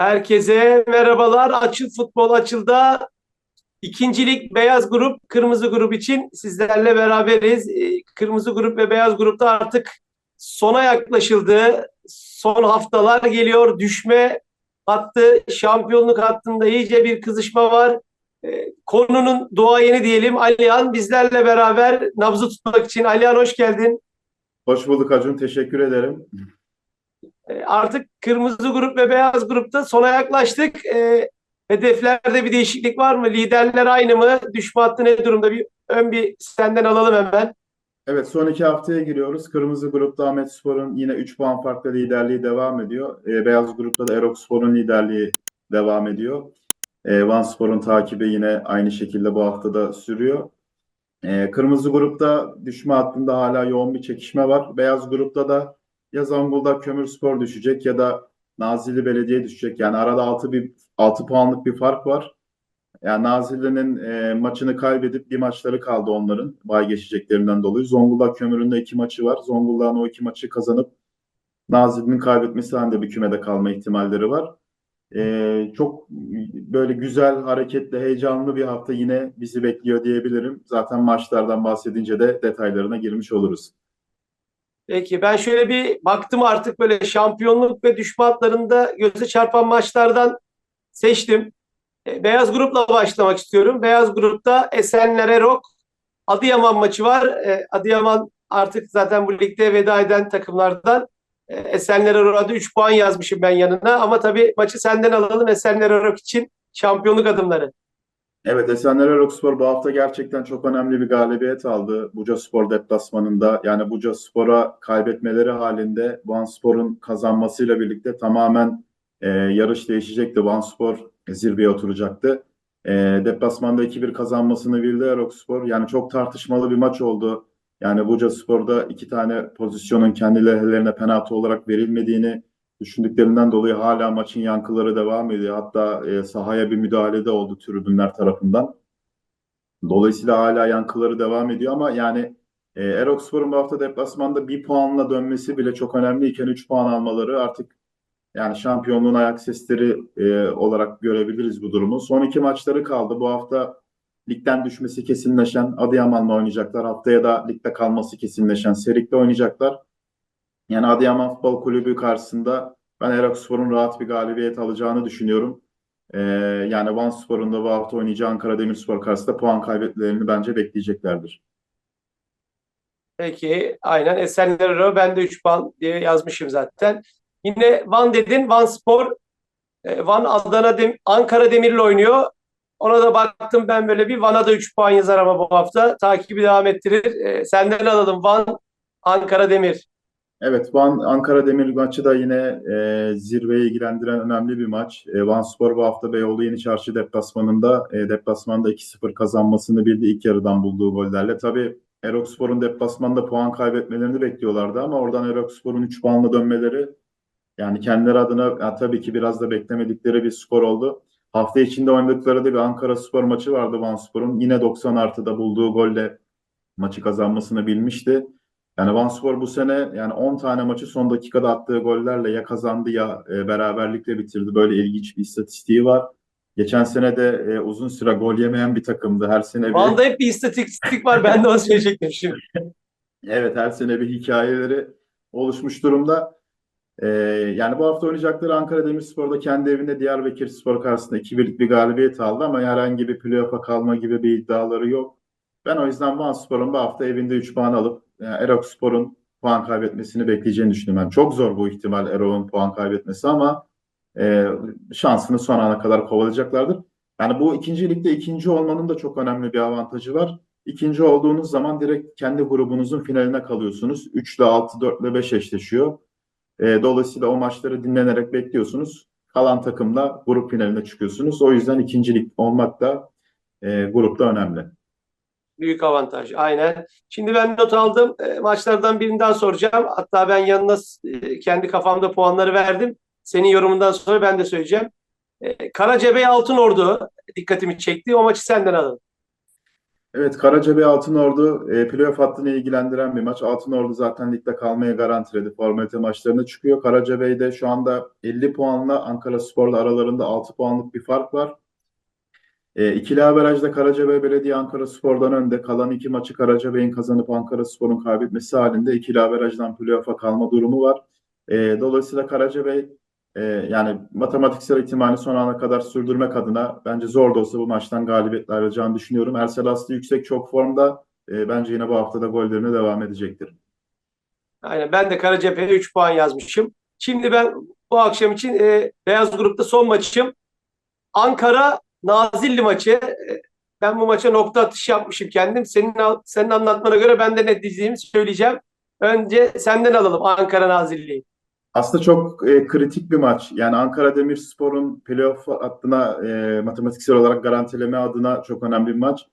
Herkese merhabalar. Açıl Futbol Açıl'da ikincilik beyaz grup, kırmızı grup için sizlerle beraberiz. Ee, Kırmızı grup ve beyaz grupta artık sona yaklaşıldı. Son haftalar geliyor. Düşme hattı, şampiyonluk hattında iyice bir kızışma var. Ee, Konunun duayeni diyelim. Alihan bizlerle beraber nabzı tutmak için. Alihan hoş geldin. Hoş bulduk Acun. Teşekkür ederim. E, Artık kırmızı grup ve beyaz grupta sona yaklaştık. E, hedeflerde bir değişiklik var mı? Liderler aynı mı? Düşme hattı ne durumda? Bir ön bir senden alalım hemen. Evet son iki haftaya giriyoruz. Kırmızı grupta Ahmet Spor'un yine 3 puan farklı liderliği devam ediyor. Ee, beyaz grupta da Erok Spor'un liderliği devam ediyor. Ee, Van Spor'un takibi yine aynı şekilde bu hafta da sürüyor. Ee, kırmızı grupta düşme hattında hala yoğun bir çekişme var. Beyaz grupta da ya Zonguldak Kömürspor düşecek ya da Nazilli Belediye düşecek. Yani arada 6 bir 6 puanlık bir fark var. Yani Nazilli'nin e, maçını kaybedip bir maçları kaldı onların bay geçeceklerinden dolayı. Zonguldak Kömür'ün de iki maçı var. Zonguldak'ın o iki maçı kazanıp Nazilli'nin kaybetmesi halinde bir kümede kalma ihtimalleri var. E, çok böyle güzel, hareketli, heyecanlı bir hafta yine bizi bekliyor diyebilirim. Zaten maçlardan bahsedince de detaylarına girmiş oluruz. Peki ben şöyle bir baktım artık böyle şampiyonluk ve düşme hatlarında göze çarpan maçlardan seçtim. E, Beyaz grupla başlamak istiyorum. Beyaz grupta Esenler Erok Adıyaman maçı var. E, Adıyaman artık zaten bu ligde veda eden takımlardan. E, Esenler Erok'a 3 puan yazmışım ben yanına. Ama tabii maçı senden alalım Esenler Erok için şampiyonluk adımları. Evet, Esenler Erokspor bu hafta gerçekten çok önemli bir galibiyet aldı Bucaspor deplasmanında. Yani Bucaspor'a kaybetmeleri halinde Vanspor'un kazanmasıyla birlikte tamamen e, yarış değişecekti. Vanspor zirveye oturacaktı. E, deplasmanda 2-1 kazanmasını bildi Erokspor. Yani çok tartışmalı bir maç oldu. Yani Bucaspor'da iki tane pozisyonun kendilerine penaltı olarak verilmediğini düşündüklerinden dolayı hala maçın yankıları devam ediyor. Hatta e, sahaya bir müdahale de oldu tribünler tarafından. Dolayısıyla hala yankıları devam ediyor ama yani e, Erokspor'un bu hafta deplasmanda bir puanla dönmesi bile çok önemliyken 3 puan almaları artık yani şampiyonluğun ayak sesleri e, olarak görebiliriz bu durumu. Son iki maçları kaldı. Bu hafta ligden düşmesi kesinleşen Adıyaman'la oynayacaklar. Haftaya da ligde kalması kesinleşen Serik'le oynayacaklar. Yani Adıyaman Futbol Kulübü karşısında ben Erakspor'un rahat bir galibiyet alacağını düşünüyorum. Ee, yani Van Spor'un da bu hafta oynayacağı Ankara Demirspor karşısında puan kaybetmelerini bence bekleyeceklerdir. Peki aynen Esenler ben de 3 puan diye yazmışım zaten. Yine Van dedin. Van Spor e, Van Adana Dem Ankara Demir'le oynuyor. Ona da baktım ben böyle bir Van'a da 3 puan yazar ama bu hafta takibi devam ettirir. E, senden alalım Van Ankara Demir. Evet, Van Ankara Demir maçı da yine e, zirveyi ilgilendiren önemli bir maç. E, Van Spor bu hafta Beyoğlu Yeni Çarşı deplasmanında e, deplasmanda 2-0 kazanmasını bildi ilk yarıdan bulduğu gollerle. Tabii Erokspor'un deplasmanda puan kaybetmelerini bekliyorlardı ama oradan Erokspor'un 3 puanla dönmeleri yani kendileri adına yani tabii ki biraz da beklemedikleri bir skor oldu. Hafta içinde oynadıkları da bir Ankara Spor maçı vardı Van Spor'un. Yine 90 artıda bulduğu golle maçı kazanmasını bilmişti. Yani Vanspor bu sene yani 10 tane maçı son dakikada attığı gollerle ya kazandı ya e, beraberlikle bitirdi. Böyle ilginç bir istatistiği var. Geçen sene de e, uzun süre gol yemeyen bir takımdı. Her sene bir Van'da hep bir istatistik var. Ben de onu söyleyecektim şimdi. evet her sene bir hikayeleri oluşmuş durumda. E, yani bu hafta oynayacakları Ankara Demirspor'da kendi evinde Diyarbakırspor karşısında 2-1'lik bir galibiyet aldı ama herhangi bir playoff'a kalma gibi bir iddiaları yok. Ben o yüzden Vanspor'un bu hafta evinde 3 puan alıp yani Erokspor'un puan kaybetmesini bekleyeceğini düşünüyorum. Yani çok zor bu ihtimal Erok'un puan kaybetmesi ama e, şansını son ana kadar kovalayacaklardır. Yani bu ikinci ligde ikinci olmanın da çok önemli bir avantajı var. İkinci olduğunuz zaman direkt kendi grubunuzun finaline kalıyorsunuz. 3 ile 6, 4 ile 5 eşleşiyor. E, dolayısıyla o maçları dinlenerek bekliyorsunuz. Kalan takımla grup finaline çıkıyorsunuz. O yüzden ikinci lig olmak da e, grupta önemli. Büyük avantaj. Aynen. Şimdi ben not aldım. E, maçlardan birinden soracağım. Hatta ben yanına e, kendi kafamda puanları verdim. Senin yorumundan sonra ben de söyleyeceğim. E, Karacabey Altınordu dikkatimi çekti. O maçı senden alalım. Evet, Karacabey Altınordu e, playoff hattını ilgilendiren bir maç. Altınordu zaten ligde kalmaya garantiledi. Formalite maçlarına çıkıyor. Karacabey'de şu anda 50 puanla Ankaraspor'la aralarında 6 puanlık bir fark var. E, ikili averajda Karacabey Belediye Ankaraspor'dan önde. Kalan iki maçı Karacabey'in kazanıp Ankaraspor'un kaybetmesi halinde ikili averajdan playoff'a kalma durumu var. E, dolayısıyla Karacabey e, yani matematiksel ihtimali son ana kadar sürdürmek adına bence zor da olsa bu maçtan galibiyetle ayrılacağını düşünüyorum. Ersel Aslı yüksek çok formda. E, bence yine bu haftada gollerine devam edecektir. Aynen ben de Karacabey'e 3 puan yazmışım. Şimdi ben bu akşam için e, Beyaz Grup'ta son maçım. Ankara Nazilli maçı. Ben bu maça nokta atışı yapmışım kendim. Senin senin anlatmana göre ben de ne diyeceğimi söyleyeceğim. Önce senden alalım Ankara Nazilli'yi. Aslında çok e, kritik bir maç. Yani Ankara Demirspor'un playoff hattına e, matematiksel olarak garantileme adına çok önemli bir maç.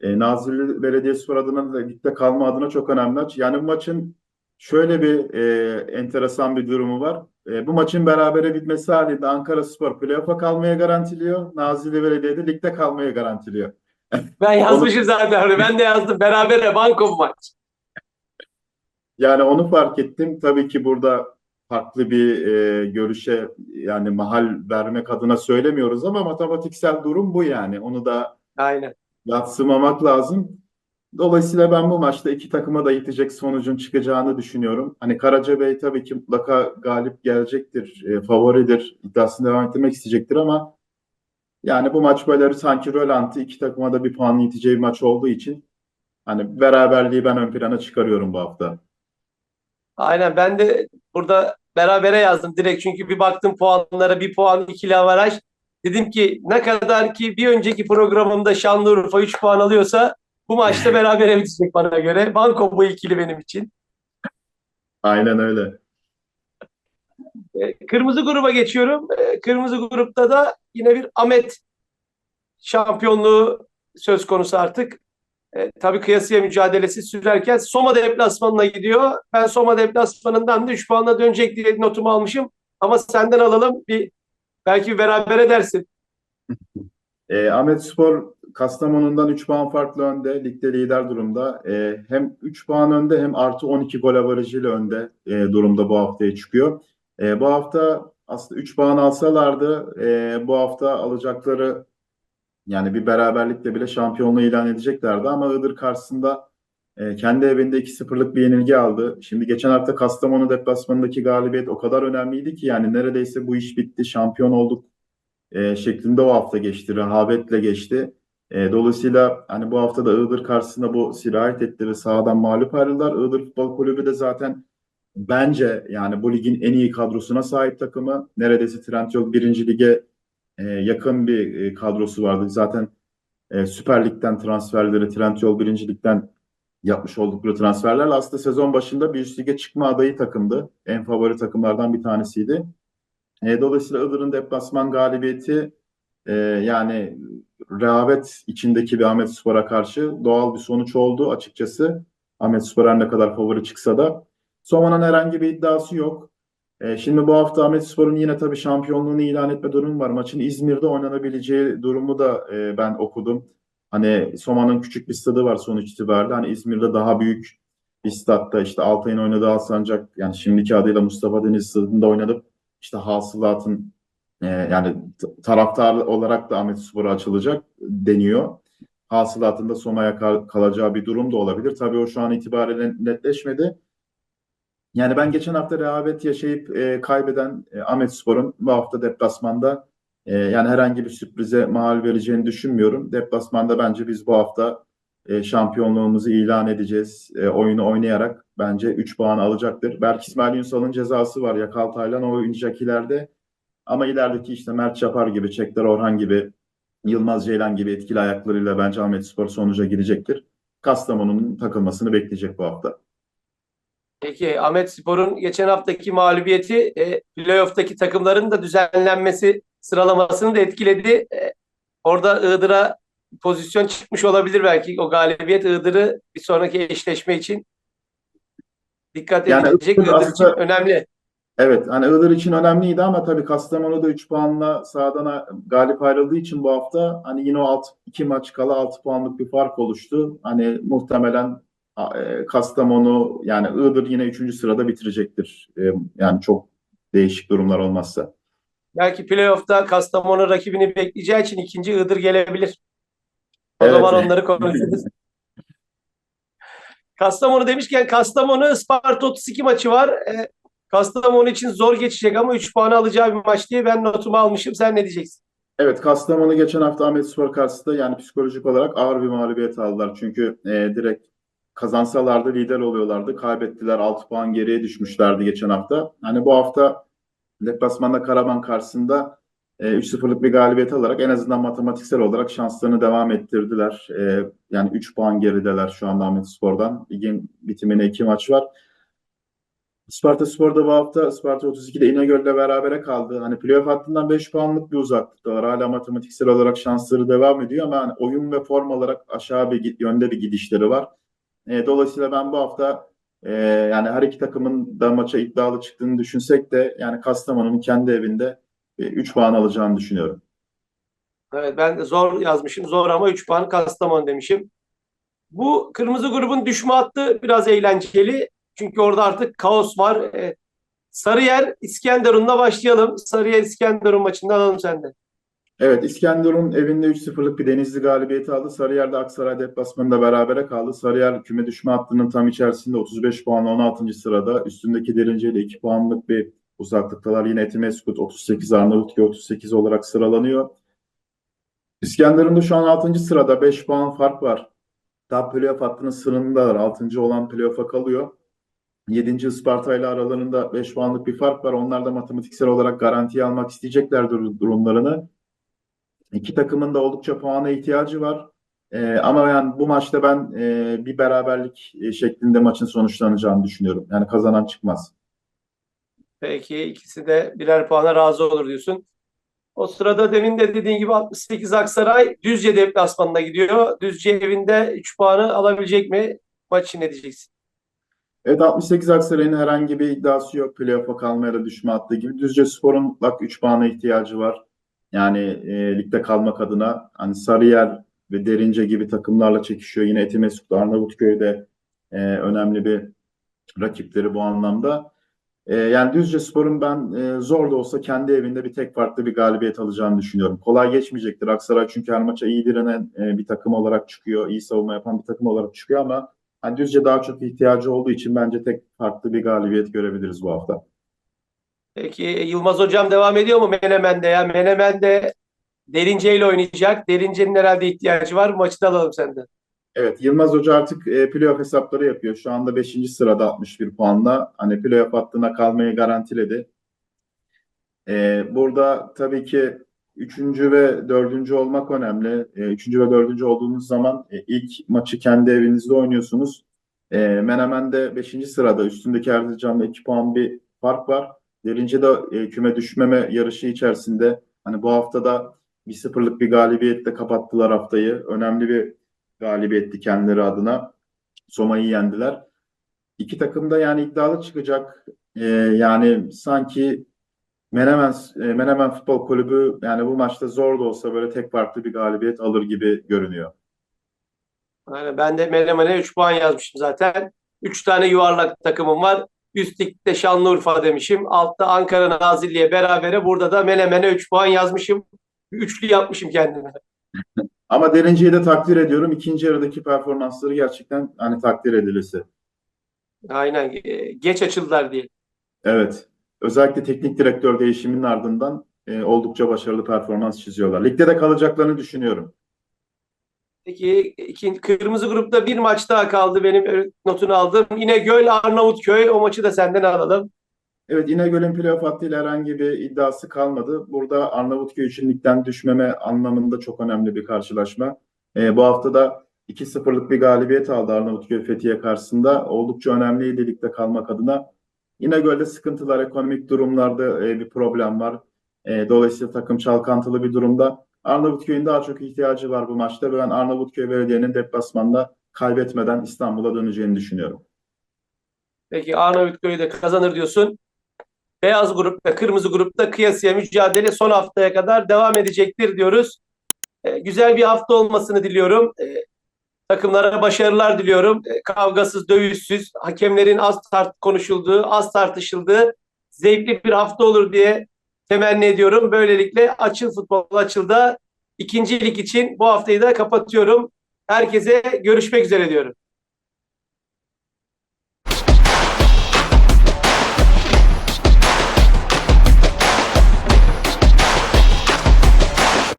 E, Nazilli Belediyespor adına da ligde kalma adına çok önemli maç. Yani bu maçın şöyle bir e, enteresan bir durumu var. E, bu maçın berabere bitmesi halinde Ankara Spor playoff'a kalmaya garantiliyor. Nazilli Belediye de ligde kalmaya garantiliyor. Ben yazmışım zaten. Ben de yazdım. Berabere banko bu maç. Yani onu fark ettim. Tabii ki burada farklı bir e, görüşe yani mahal vermek adına söylemiyoruz ama matematiksel durum bu yani. Onu da Aynen. yatsımamak lazım. Dolayısıyla ben bu maçta iki takıma da yetecek sonucun çıkacağını düşünüyorum. Hani Karacabey tabii ki mutlaka galip gelecektir, e, favoridir, iddiasını devam ettirmek isteyecektir ama yani bu maç böyle sanki rölanti iki takıma da bir puan yeteceği bir maç olduğu için hani beraberliği ben ön plana çıkarıyorum bu hafta. Aynen ben de burada berabere yazdım direkt çünkü bir baktım puanlara bir puan ikili avaraj. Dedim ki ne kadar ki bir önceki programımda Şanlıurfa 3 puan alıyorsa bu maçta berabere bitecek bana göre. Banko bu ikili benim için. Aynen öyle. E, Kırmızı gruba geçiyorum. E, Kırmızı grupta da yine bir Ahmet şampiyonluğu söz konusu artık. E, tabii kıyasıya mücadelesi sürerken Soma deplasmanına gidiyor. Ben Soma deplasmanından da 3 puanla dönecek diye notumu almışım. Ama senden alalım bir belki bir beraber edersin. E, Ahmet Spor Kastamonu'ndan 3 puan farklı önde. Ligde lider durumda. E, hem 3 puan önde hem artı 12 gol avarajıyla önde e, durumda bu haftaya çıkıyor. E, bu hafta aslında 3 puan alsalardı e, bu hafta alacakları yani bir beraberlikle bile şampiyonluğu ilan edeceklerdi ama Iğdır karşısında e, kendi evinde 2-0'lık bir yenilgi aldı. Şimdi geçen hafta Kastamonu deplasmanındaki galibiyet o kadar önemliydi ki yani neredeyse bu iş bitti, şampiyon olduk e, şeklinde o hafta geçti, rehavetle geçti. E, dolayısıyla hani bu hafta da Iğdır karşısında bu sirayet etti ve sahadan mağlup ayrıldılar. Iğdır Futbol Kulübü de zaten bence yani bu ligin en iyi kadrosuna sahip takımı. Neredeyse Trendyol 1. Lig'e e, yakın bir e, kadrosu vardı. Zaten e, Süper Lig'den transferleri Trendyol 1. Lig'den yapmış oldukları transferlerle aslında sezon başında bir lige çıkma adayı takımdı. En favori takımlardan bir tanesiydi. E, dolayısıyla Iğdır'ın deplasman galibiyeti e, yani rehavet içindeki bir Ahmet Spor'a karşı doğal bir sonuç oldu açıkçası. Ahmet Spor her ne kadar favori çıksa da. Soma'nın herhangi bir iddiası yok. E, şimdi bu hafta Ahmet Spor'un yine tabii şampiyonluğunu ilan etme durumu var. Maçın İzmir'de oynanabileceği durumu da e, ben okudum. Hani Soma'nın küçük bir stadı var sonuç itibariyle. Hani İzmir'de daha büyük bir statta işte Altay'ın oynadığı Alsancak yani şimdiki adıyla Mustafa Deniz stadında oynadıp işte hasılatın e, yani taraftar olarak da Ahmet Spor'a açılacak deniyor. Hasılatında Soma'ya kal- kalacağı bir durum da olabilir. Tabii o şu an itibariyle netleşmedi. Yani ben geçen hafta rehavet yaşayıp e, kaybeden e, Ahmet Spor'un bu hafta deplasmanda e, yani herhangi bir sürprize mahal vereceğini düşünmüyorum. Deplasmanda bence biz bu hafta e, şampiyonluğumuzu ilan edeceğiz. E, oyunu oynayarak bence 3 puan alacaktır. Belki İsmail Ünsal'ın cezası var. Yakal Taylan oynayacak ileride. Ama ilerideki işte Mert Çapar gibi, Çekler Orhan gibi, Yılmaz Ceylan gibi etkili ayaklarıyla bence Ahmet Spor sonuca girecektir. Kastamonu'nun takılmasını bekleyecek bu hafta. Peki Ahmet Spor'un geçen haftaki mağlubiyeti e, playoff'taki takımların da düzenlenmesi sıralamasını da etkiledi. E, orada Iğdır'a pozisyon çıkmış olabilir belki. O galibiyet Iğdır'ı bir sonraki eşleşme için dikkat Yani edilecek. Iğdır Iğdır için önemli. Evet, hani Iğdır için önemliydi ama tabii Kastamonu da 3 puanla sahadan galip ayrıldığı için bu hafta hani yine o alt, iki maç kala 6 puanlık bir fark oluştu. Hani muhtemelen e, Kastamonu yani Iğdır yine 3. sırada bitirecektir. E, yani çok değişik durumlar olmazsa. Belki playoff'ta Kastamonu rakibini bekleyeceği için ikinci Iğdır gelebilir. O Evet. zaman onları konuşuruz. Kastamonu demişken Kastamonu Isparta 32 maçı var. Ee, Kastamonu için zor geçecek ama 3 puanı alacağı bir maç diye ben notumu almışım. Sen ne diyeceksin? Evet, Kastamonu geçen hafta Ahmetspor karşısında yani psikolojik olarak ağır bir mağlubiyet aldılar. Çünkü e, direkt kazansalardı lider oluyorlardı. Kaybettiler, 6 puan geriye düşmüşlerdi geçen hafta. Hani bu hafta deplasmanda Karaman karşısında e, 3-0'lık bir galibiyet alarak en azından matematiksel olarak şanslarını devam ettirdiler. E, yani 3 puan gerideler şu anda Ahmetspor'dan. Ligin bitimine 2 maç var. Isparta Spor'da bu hafta Isparta 32'de İnegöl'le berabere kaldı. Hani playoff hattından 5 puanlık bir uzaklıktalar. Hala matematiksel olarak şansları devam ediyor ama hani oyun ve form olarak aşağı bir yönde bir gidişleri var. E, dolayısıyla ben bu hafta e, yani her iki takımın da maça iddialı çıktığını düşünsek de yani Kastamonu'nun kendi evinde 3 puan alacağını düşünüyorum. Evet ben zor yazmışım. Zor ama 3 puan Kastamonu demişim. Bu kırmızı grubun düşme hattı biraz eğlenceli. Çünkü orada artık kaos var. Ee, Sarıyer İskenderun'la başlayalım. Sarıyer İskenderun maçından alalım senden. Evet, İskenderun evinde 3-0'lık bir Denizli galibiyeti aldı. Sarıyer'de Aksaray deplasmanında berabere kaldı. Sarıyer küme düşme hattının tam içerisinde 35 puanla 16. sırada. Üstündeki Derince ile 2 puanlık bir uzaklıktalar. Yine Etimeskut 38, Arnavutköy 38 olarak sıralanıyor. İskenderun'da şu an 6. sırada 5 puan fark var. Daha playoff hattının sınırındalar. 6. olan playoff'a kalıyor. 7. Isparta ile aralarında 5 puanlık bir fark var. Onlar da matematiksel olarak garantiye almak isteyecekler dur- durumlarını. İki takımın da oldukça puana ihtiyacı var. Ee, ama yani bu maçta ben e, bir beraberlik e, şeklinde maçın sonuçlanacağını düşünüyorum. Yani kazanan çıkmaz. Peki ikisi de birer puana razı olur diyorsun. O sırada demin de dediğin gibi 68 Aksaray Düzce deplasmanına gidiyor. Düzce evinde 3 puanı alabilecek mi? Maç ne diyeceksin? Evet 68 Aksaray'ın herhangi bir iddiası yok. Playoff'a kalma ya da düşme hattı gibi. Düzce Spor'un mutlak 3 puana ihtiyacı var. Yani e, ligde kalmak adına hani Sarıyer ve Derince gibi takımlarla çekişiyor. Yine Etimesgut, Arnavutköy'de e, önemli bir rakipleri bu anlamda. E, yani Düzce Spor'un ben e, zor da olsa kendi evinde bir tek farklı bir galibiyet alacağını düşünüyorum. Kolay geçmeyecektir. Aksaray çünkü her maça iyi direnen e, bir takım olarak çıkıyor. iyi savunma yapan bir takım olarak çıkıyor ama hani Düzce daha çok ihtiyacı olduğu için bence tek farklı bir galibiyet görebiliriz bu hafta. Peki Yılmaz Hocam devam ediyor mu Menemen'de ya? Menemen'de Derince ile oynayacak. Derince'nin herhalde ihtiyacı var. Maçı da alalım senden. Evet, Yılmaz Hoca artık e, playoff hesapları yapıyor. Şu anda 5. sırada 61 puanla. Hani playoff hattına kalmayı garantiledi. E, burada tabii ki 3. ve 4. olmak önemli. E, 3. ve 4. olduğunuz zaman e, ilk maçı kendi evinizde oynuyorsunuz. E, Menemen'de 5. sırada üstündeki Erzincan'da 2 puan bir fark var. Derince de e, küme düşmeme yarışı içerisinde hani bu haftada bir sıfırlık bir galibiyetle kapattılar haftayı. Önemli bir galibiyetti kendileri adına. Soma'yı yendiler. İki takım da yani iddialı çıkacak. Ee, yani sanki Menemen, e, Menemen Futbol Kulübü yani bu maçta zor da olsa böyle tek farklı bir galibiyet alır gibi görünüyor. Yani ben de Menemen'e 3 puan yazmışım zaten. 3 tane yuvarlak takımım var. Üst ligde Şanlıurfa demişim. Altta Ankara Nazilli'ye berabere. Burada da Menemen'e 3 puan yazmışım. Üçlü yapmışım kendime. Ama Derince'yi de takdir ediyorum. İkinci yarıdaki performansları gerçekten hani takdir edilisi. Aynen. Geç açıldılar diye. Evet. Özellikle teknik direktör değişiminin ardından e, oldukça başarılı performans çiziyorlar. Ligde de kalacaklarını düşünüyorum. Peki ikinci, kırmızı grupta bir maç daha kaldı. Benim notunu aldım. Yine Göl Arnavutköy. O maçı da senden alalım. Evet İnegöl'ün playoff hattıyla herhangi bir iddiası kalmadı. Burada Arnavutköy için ligden düşmeme anlamında çok önemli bir karşılaşma. Ee, bu hafta da 2-0'lık bir galibiyet aldı Arnavutköy Fethiye karşısında. Oldukça önemliydi ligde kalmak adına. İnegöl'de sıkıntılar, ekonomik durumlarda e, bir problem var. E, dolayısıyla takım çalkantılı bir durumda. Arnavutköy'ün daha çok ihtiyacı var bu maçta ben Arnavutköy Belediye'nin deplasmanda kaybetmeden İstanbul'a döneceğini düşünüyorum. Peki Arnavutköy'ü de kazanır diyorsun. beyaz grup ve kırmızı grupta kıyasıya mücadele son haftaya kadar devam edecektir diyoruz. E, güzel bir hafta olmasını diliyorum. Takımlara başarılar diliyorum. E, kavgasız, dövüşsüz, hakemlerin az tart konuşulduğu, az tartışıldığı zevkli bir hafta olur diye temenni ediyorum. Böylelikle Açıl Futbol Açıl'da ikinci lig için bu haftayı da kapatıyorum. Herkese görüşmek üzere diyorum.